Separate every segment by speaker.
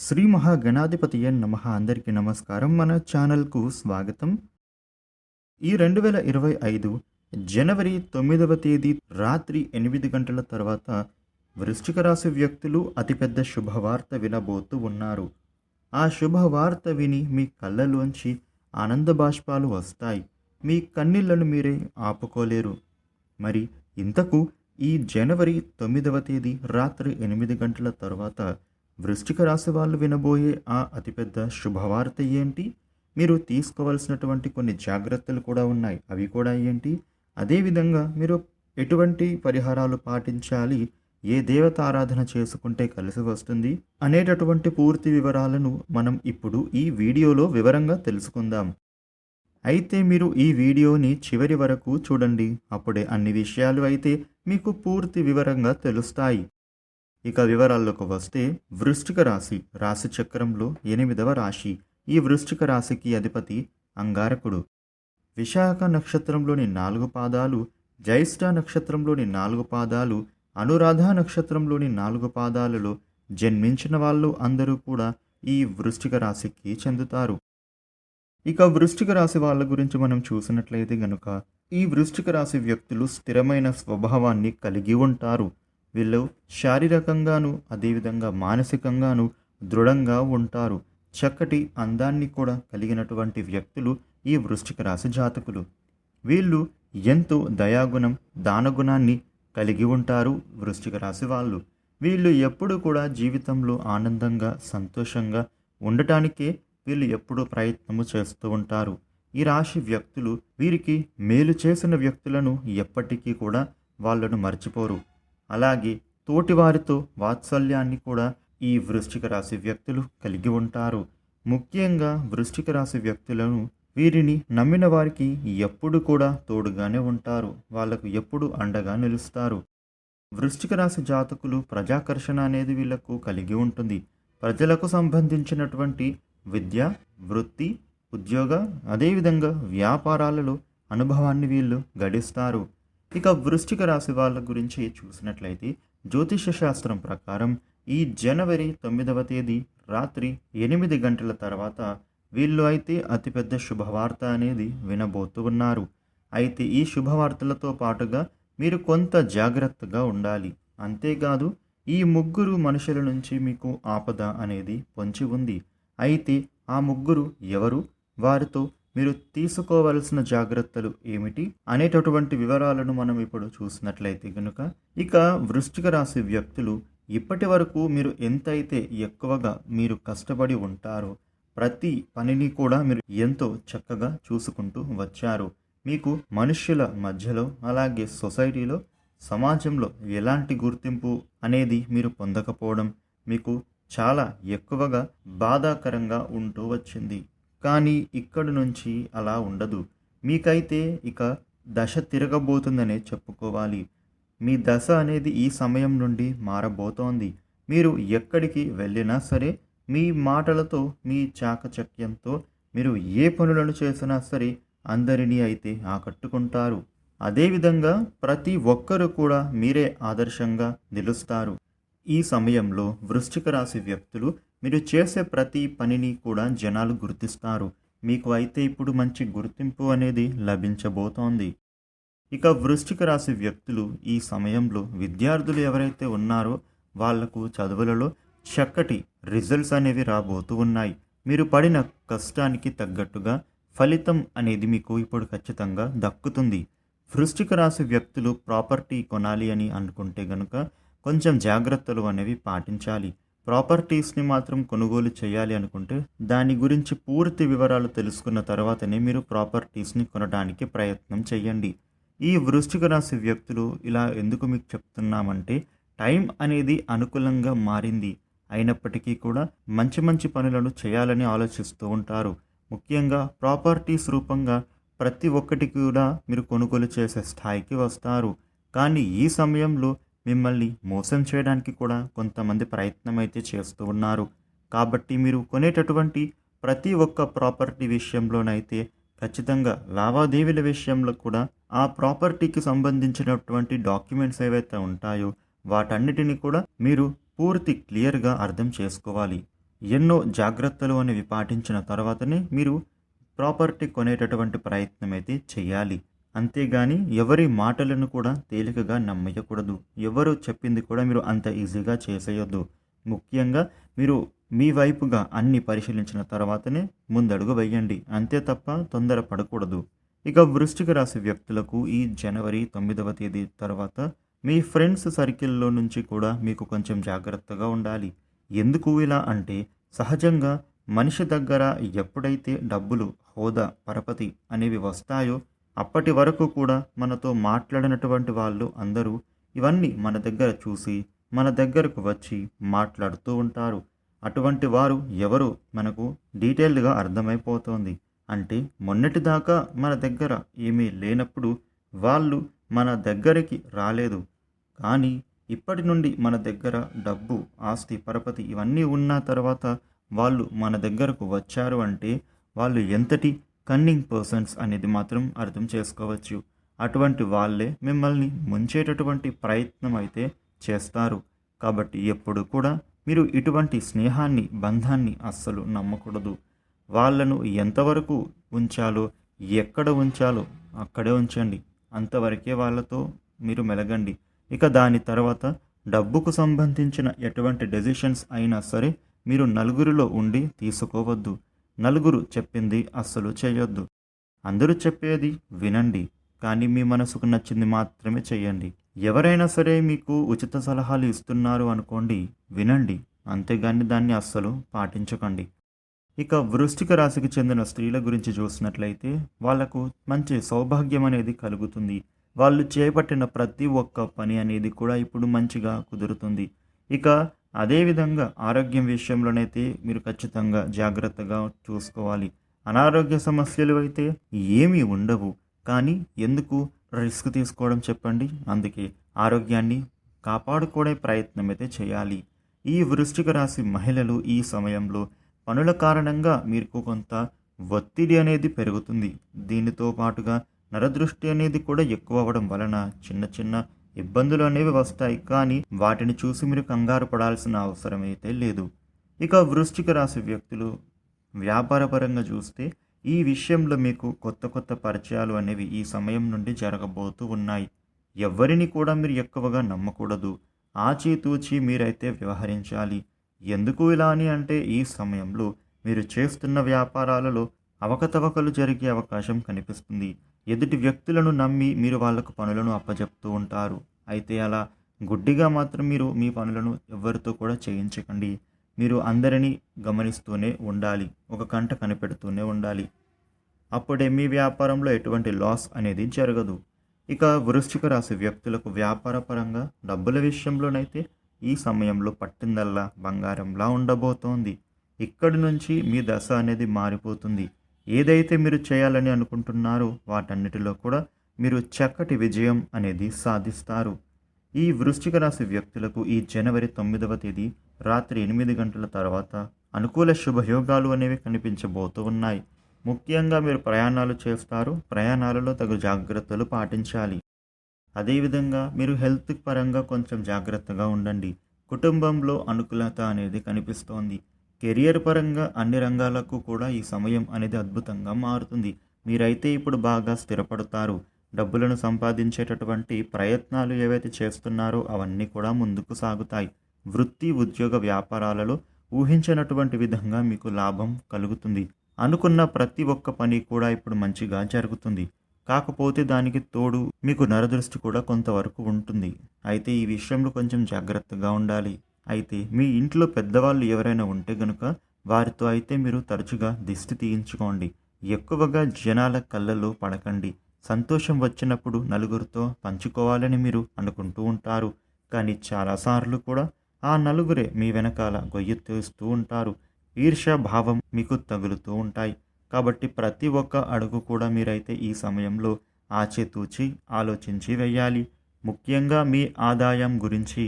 Speaker 1: శ్రీ మహాగణాధిపతియ నమ అందరికీ నమస్కారం. మన ఛానల్కు స్వాగతం. ఈ రెండు వేల ఇరవై ఐదు జనవరి తొమ్మిదవ తేదీ రాత్రి ఎనిమిది గంటల తర్వాత వృశ్చిక రాశి వ్యక్తులు అతిపెద్ద శుభవార్త వినబోతూ ఉన్నారు. ఆ శుభవార్త విని మీ కళ్ళలోంచి ఆనంద బాష్పాలు వస్తాయి. మీ కన్నీళ్ళను మీరే ఆపుకోలేరు. మరి ఇంతకు ఈ జనవరి తొమ్మిదవ తేదీ రాత్రి ఎనిమిది గంటల తర్వాత వృశ్చిక రాశి వాళ్ళు వినబోయే ఆ అతిపెద్ద శుభవార్త ఏంటి? మీరు తీసుకోవాల్సినటువంటి కొన్ని జాగ్రత్తలు కూడా ఉన్నాయి. అవి కూడా ఏంటి? అదేవిధంగా మీరు ఎటువంటి పరిహారాలు పాటించాలి? ఏ దేవత ఆరాధన చేసుకుంటే కలిసి వస్తుంది? అనేటటువంటి పూర్తి వివరాలను మనం ఇప్పుడు ఈ వీడియోలో వివరంగా తెలుసుకుందాం. అయితే మీరు ఈ వీడియోని చివరి వరకు చూడండి. అప్పుడే అన్ని విషయాలు అయితే మీకు పూర్తి వివరంగా తెలుస్తాయి. ఇక వివరాల్లోకి వస్తే వృష్టిక రాశి రాశి చక్రంలో ఎనిమిదవ రాశి. ఈ వృష్టిక రాశికి అధిపతి అంగారకుడు. విశాఖ నక్షత్రంలోని నాలుగు పాదాలు జ్యేష్ఠ నక్షత్రంలోని నాలుగు పాదాలు అనురాధ నక్షత్రంలోని నాలుగు పాదాలలో జన్మించిన వాళ్ళు అందరూ కూడా ఈ వృష్టిక రాశికి చెందుతారు. ఇక వృష్టిక రాశి వాళ్ళ గురించి మనం చూసినట్లయితే గనుక ఈ వృష్టిక రాశి వ్యక్తులు స్థిరమైన స్వభావాన్ని కలిగి ఉంటారు. వీళ్ళు శారీరకంగాను అదేవిధంగా మానసికంగాను దృఢంగా ఉంటారు. చక్కటి అందాన్ని కూడా కలిగినటువంటి వ్యక్తులు ఈ వృశ్చిక రాశి జాతకులు. వీళ్ళు ఎంతో దయాగుణం దానగుణాన్ని కలిగి ఉంటారు వృశ్చిక రాశి వాళ్ళు. వీళ్ళు ఎప్పుడు కూడా జీవితంలో ఆనందంగా సంతోషంగా ఉండటానికే వీళ్ళు ఎప్పుడూ ప్రయత్నము చేస్తూ ఉంటారు. ఈ రాశి వ్యక్తులు వీరికి మేలు చేసిన వ్యక్తులను ఎప్పటికీ కూడా వాళ్ళను మర్చిపోరు. అలాగే తోటివారితో వాత్సల్యాన్ని కూడా ఈ వృశ్చిక రాశి వ్యక్తులు కలిగి ఉంటారు. ముఖ్యంగా వృశ్చిక రాశి వ్యక్తులను వీరిని నమ్మిన వారికి ఎప్పుడు కూడా తోడుగానే ఉంటారు. వాళ్ళకు ఎప్పుడు అండగా నిలుస్తారు. వృశ్చిక రాశి జాతకులు ప్రజాకర్షణ అనేది వీళ్ళకు కలిగి ఉంటుంది. ప్రజలకు సంబంధించినటువంటి విద్య వృత్తి ఉద్యోగ అదేవిధంగా వ్యాపారాలలో అనుభవాన్ని వీళ్ళు గడిస్తారు. ఇక వృశ్చిక రాశి వాళ్ళ గురించి చూసినట్లయితే జ్యోతిష శాస్త్రం ప్రకారం ఈ జనవరి తొమ్మిదవ తేదీ రాత్రి ఎనిమిది గంటల తర్వాత వీళ్ళు అయితే అతిపెద్ద శుభవార్త అనేది వినబోతున్నారు అయితే ఈ శుభవార్తలతో పాటుగా మీరు కొంత జాగ్రత్తగా ఉండాలి. అంతేకాదు ఈ ముగ్గురు మనుషుల నుంచి మీకు ఆపద అనేది పొంచి ఉంది. అయితే ఆ ముగ్గురు ఎవరు? వారితో మీరు తీసుకోవలసిన జాగ్రత్తలు ఏమిటి అనేటటువంటి వివరాలను మనం ఇప్పుడు చూసినట్లయితే కనుక ఇక వృష్టిక రాశి వ్యక్తులు ఇప్పటి వరకు మీరు ఎంతైతే ఎక్కువగా మీరు కష్టపడి ఉంటారో ప్రతి పనిని కూడా మీరు ఎంతో చక్కగా చూసుకుంటూ వచ్చారు. మీకు మనుష్యుల మధ్యలో అలాగే సొసైటీలో సమాజంలో ఎలాంటి గుర్తింపు అనేది మీరు పొందకపోవడం మీకు చాలా ఎక్కువగా బాధాకరంగా ఉంటూ వచ్చింది. కానీ ఇక్కడి నుంచి అలా ఉండదు. మీకైతే ఇక దశ తిరగబోతుందనే చెప్పుకోవాలి. మీ దశ అనేది ఈ సమయం నుండి మారబోతోంది. మీరు ఎక్కడికి వెళ్ళినా సరే మీ మాటలతో మీ చాకచక్యంతో మీరు ఏ పనులను చేసినా సరే అందరినీ అయితే ఆకట్టుకుంటారు. అదేవిధంగా ప్రతి ఒక్కరూ కూడా మీరే ఆదర్శంగా నిలుస్తారు. ఈ సమయంలో వృశ్చిక రాశి వ్యక్తులు మీరు చేసే ప్రతి పనిని కూడా జనాలు గుర్తిస్తారు. మీకు అయితే ఇప్పుడు మంచి గుర్తింపు అనేది లభించబోతోంది. ఇక వృశ్చిక రాశి వ్యక్తులు ఈ సమయంలో విద్యార్థులు ఎవరైతే ఉన్నారో వాళ్ళకు చదువులలో చక్కటి రిజల్ట్స్ అనేవి రాబోతూ ఉన్నాయి. మీరు పడిన కష్టానికి తగ్గట్టుగా ఫలితం అనేది మీకు ఇప్పుడు ఖచ్చితంగా దక్కుతుంది. వృశ్చిక రాశి వ్యక్తులు ప్రాపర్టీ కొనాలి అని అనుకుంటే గనుక కొంచెం జాగ్రత్తలు అనేవి పాటించాలి. ప్రాపర్టీస్ని మాత్రం కొనుగోలు చేయాలి అనుకుంటే దాని గురించి పూర్తి వివరాలు తెలుసుకున్న తర్వాతనే మీరు ప్రాపర్టీస్ని కొనడానికి ప్రయత్నం చేయండి. ఈ వృశ్చిక రాశి వ్యక్తులు ఇలా ఎందుకు మీకు చెప్తున్నామంటే టైం అనేది అనుకూలంగా మారింది. అయినప్పటికీ కూడా మంచి మంచి పనులను చేయాలని ఆలోచిస్తూ ఉంటారు. ముఖ్యంగా ప్రాపర్టీస్ రూపంగా ప్రతి ఒక్కటి కూడా మీరు కొనుగోలు చేసే స్థాయికి వస్తారు. కానీ ఈ సమయంలో మిమ్మల్ని మోసం చేయడానికి కూడా కొంతమంది ప్రయత్నం అయితే చేస్తూ ఉన్నారు. కాబట్టి మీరు కొనేటటువంటి ప్రతి ఒక్క ప్రాపర్టీ విషయంలోనైతే ఖచ్చితంగా లావాదేవీల విషయంలో కూడా ఆ ప్రాపర్టీకి సంబంధించినటువంటి డాక్యుమెంట్స్ ఏవైతే ఉంటాయో వాటన్నిటిని కూడా మీరు పూర్తి క్లియర్గా అర్థం చేసుకోవాలి. ఎన్నో జాగ్రత్తలు అనేవి పాటించిన తర్వాతనే మీరు ప్రాపర్టీ కొనేటటువంటి ప్రయత్నం అయితే చేయాలి. అంతేగాని ఎవరి మాటలను కూడా తేలికగా నమ్మయ్యకూడదు ఎవరు చెప్పింది కూడా మీరు అంత ఈజీగా చేసేయొద్దు. ముఖ్యంగా మీరు మీ వైపుగా అన్ని పరిశీలించిన తర్వాతనే ముందడుగు వేయండి. అంతే తప్ప తొందర పడకూడదు. ఇక వృష్టికి రాశి వ్యక్తులకు ఈ జనవరి తొమ్మిదవ తేదీ తర్వాత మీ ఫ్రెండ్స్ సర్కిల్లో నుంచి కూడా మీకు కొంచెం జాగ్రత్తగా ఉండాలి. ఎందుకు ఇలా అంటే సహజంగా మనిషి దగ్గర ఎప్పుడైతే డబ్బులు హోదా పరపతి అనేవి వస్తాయో అప్పటి వరకు కూడా మనతో మాట్లాడినటువంటి వాళ్ళు అందరూ ఇవన్నీ మన దగ్గర చూసి మన దగ్గరకు వచ్చి మాట్లాడుతూ ఉంటారు. అటువంటి వారు ఎవరు మనకు డీటెయిల్డ్గా అర్థమైపోతోంది. అంటే మొన్నటిదాకా మన దగ్గర ఏమీ లేనప్పుడు వాళ్ళు మన దగ్గరికి రాలేదు. కానీ ఇప్పటి నుండి మన దగ్గర డబ్బు ఆస్తి పరపతి ఇవన్నీ ఉన్న తర్వాత వాళ్ళు మన దగ్గరకు వచ్చారు అంటే వాళ్ళు ఎంతటి కన్నింగ్ పర్సన్స్ అనేది మాత్రం అర్థం చేసుకోవచ్చు. అటువంటి వాళ్ళే మిమ్మల్ని ముంచేటటువంటి ప్రయత్నం అయితే చేస్తారు. కాబట్టి ఎప్పుడు కూడా మీరు ఇటువంటి స్నేహాన్ని బంధాన్ని అస్సలు నమ్మకూడదు. వాళ్ళను ఎంతవరకు ఉంచాలో ఎక్కడ ఉంచాలో అక్కడే ఉంచండి. అంతవరకే వాళ్ళతో మీరు మెలగండి. ఇక దాని తర్వాత డబ్బుకు సంబంధించిన ఎటువంటి డెసిషన్స్ అయినా సరే మీరు నలుగురిలో ఉండి తీసుకోవద్దు. నలుగురు చెప్పింది అస్సలు చేయొద్దు. అందరూ చెప్పేది వినండి కానీ మీ మనసుకు నచ్చింది మాత్రమే చేయండి ఎవరైనా సరే మీకు ఉచిత సలహాలు ఇస్తున్నారు అనుకోండి వినండి. అంతేగాని దాన్ని అస్సలు పాటించకండి. ఇక వృష్టిక రాశికి చెందిన స్త్రీల గురించి చూసినట్లయితే వాళ్ళకు మంచి సౌభాగ్యం అనేది కలుగుతుంది. వాళ్ళు చేపట్టిన ప్రతి ఒక్క పని అనేది కూడా ఇప్పుడు మంచిగా కుదురుతుంది. ఇక అదేవిధంగా ఆరోగ్యం విషయంలోనైతే మీరు ఖచ్చితంగా జాగ్రత్తగా చూసుకోవాలి. అనారోగ్య సమస్యలు అయితే ఏమీ ఉండవు. కానీ ఎందుకు రిస్క్ తీసుకోవడం చెప్పండి. అందుకే ఆరోగ్యాన్ని కాపాడుకునే ప్రయత్నం అయితే చేయాలి. ఈ వృష్టిక రాశి మహిళలు ఈ సమయంలో పనుల కారణంగా మీకు కొంత ఒత్తిడి అనేది పెరుగుతుంది. దీనితో పాటుగా నరదృష్టి అనేది కూడా ఎక్కువ అవ్వడం వలన చిన్న చిన్న ఇబ్బందులు అనేవి వస్తాయి కానీ వాటిని చూసి మీరు కంగారు పడాల్సిన అవసరం అయితే లేదు. ఇక వృశ్చిక రాశి వ్యక్తులు వ్యాపారపరంగా చూస్తే ఈ విషయంలో మీకు కొత్త కొత్త పరిచయాలు అనేవి ఈ సమయం నుండి జరగబోతూ ఉన్నాయి. ఎవరిని కూడా మీరు ఎక్కువగా నమ్మకూడదు. ఆచితూచి మీరైతే వ్యవహరించాలి. ఎందుకు ఇలా అని అంటే ఈ సమయంలో మీరు చేస్తున్న వ్యాపారాలలో అవకతవకలు జరిగే అవకాశం కనిపిస్తుంది. ఎదుటి వ్యక్తులను నమ్మి మీరు వాళ్ళకు పనులను అప్పజెప్తూ ఉంటారు. అయితే అలా గుడ్డిగా మాత్రం మీరు మీ పనులను ఎవరితో కూడా చేయించకండి. మీరు అందరినీ గమనిస్తూనే ఉండాలి. ఒక కంట కనిపెడుతూనే ఉండాలి. అప్పుడే మీ వ్యాపారంలో ఎటువంటి లాస్ అనేది జరగదు. ఇక వృశ్చిక రాశి వ్యక్తులకు వ్యాపారపరంగా డబ్బుల విషయంలోనైతే ఈ సమయంలో పట్టిందల్లా బంగారంలా ఉండబోతోంది. ఇక్కడి నుంచి మీ దశ అనేది మారిపోతుంది. ఏదైతే మీరు చేయాలని అనుకుంటున్నారో వాటన్నిటిలో కూడా మీరు చక్కటి విజయం అనేది సాధిస్తారు. ఈ వృశ్చిక రాశి వ్యక్తులకు ఈ జనవరి తొమ్మిదవ తేదీ రాత్రి ఎనిమిది గంటల తర్వాత అనుకూల శుభయోగాలు అనేవి కనిపించబోతూ ఉన్నాయి. ముఖ్యంగా మీరు ప్రయాణాలు చేస్తారు. ప్రయాణాలలో తగు జాగ్రత్తలు పాటించాలి. అదేవిధంగా మీరు హెల్త్ పరంగా కొంచెం జాగ్రత్తగా ఉండండి. కుటుంబంలో అనుకూలత అనేది కనిపిస్తోంది. కెరియర్ పరంగా అన్ని రంగాలకు కూడా ఈ సమయం అనేది అద్భుతంగా మారుతుంది. మీరైతే ఇప్పుడు బాగా స్థిరపడతారు. డబ్బులను సంపాదించేటటువంటి ప్రయత్నాలు ఏవైతే చేస్తున్నారో అవన్నీ కూడా ముందుకు సాగుతాయి. వృత్తి ఉద్యోగ వ్యాపారాలలో ఊహించినటువంటి విధంగా మీకు లాభం కలుగుతుంది. అనుకున్న ప్రతి ఒక్క పని కూడా ఇప్పుడు మంచిగా జరుగుతుంది. కాకపోతే దానికి తోడు మీకు నరదృష్టి కూడా కొంతవరకు ఉంటుంది. అయితే ఈ విషయంలో కొంచెం జాగ్రత్తగా ఉండాలి. అయితే మీ ఇంట్లో పెద్దవాళ్ళు ఎవరైనా ఉంటే గనుక వారితో అయితే మీరు తరచుగా దిష్టి తీయించుకోండి. ఎక్కువగా జనాల కళ్ళలో పడకండి. సంతోషం వచ్చినప్పుడు నలుగురితో పంచుకోవాలని మీరు అనుకుంటూ ఉంటారు. కానీ చాలాసార్లు కూడా ఆ నలుగురే మీ వెనకాల గొయ్యి తీస్తూ ఉంటారు. ఈర్ష్య భావం మీకు తగులుతూ ఉంటాయి. కాబట్టి ప్రతి ఒక్క అడుగు కూడా మీరైతే ఈ సమయంలో ఆచితూచి ఆలోచించి వేయాలి. ముఖ్యంగా మీ ఆదాయం గురించి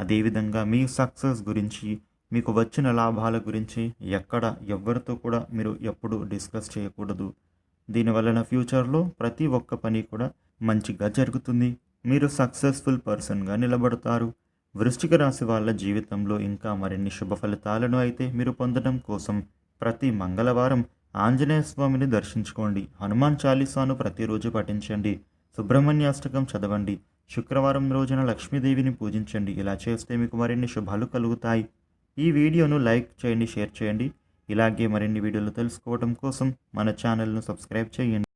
Speaker 1: అదేవిధంగా మీ సక్సెస్ గురించి మీకు వచ్చిన లాభాల గురించి ఎక్కడ ఎవరితో కూడా మీరు ఎప్పుడు డిస్కస్ చేయకూడదు. దీనివలన ఫ్యూచర్లో ప్రతి ఒక్క పని కూడా మంచిగా జరుగుతుంది. మీరు సక్సెస్ఫుల్ పర్సన్గా నిలబడతారు. వృశ్చిక రాశి వాళ్ళ జీవితంలో ఇంకా మరిన్ని శుభ ఫలితాలను అయితే మీరు పొందడం కోసం ప్రతి మంగళవారం ఆంజనేయ స్వామిని దర్శించుకోండి. హనుమాన్ చాలీసాను ప్రతిరోజు పఠించండి. సుబ్రహ్మణ్యాష్టకం చదవండి. శుక్రవారం రోజున లక్ష్మీదేవిని పూజించండి. ఇలా చేస్తే మీకు మరిన్ని శుభాలు కలుగుతాయి. ఈ వీడియోను లైక్ చేయండి షేర్ చేయండి. ఇలాగే మరిన్ని వీడియోలు తెలుసుకోవడం కోసం మన ఛానల్ను సబ్స్క్రైబ్ చేయండి.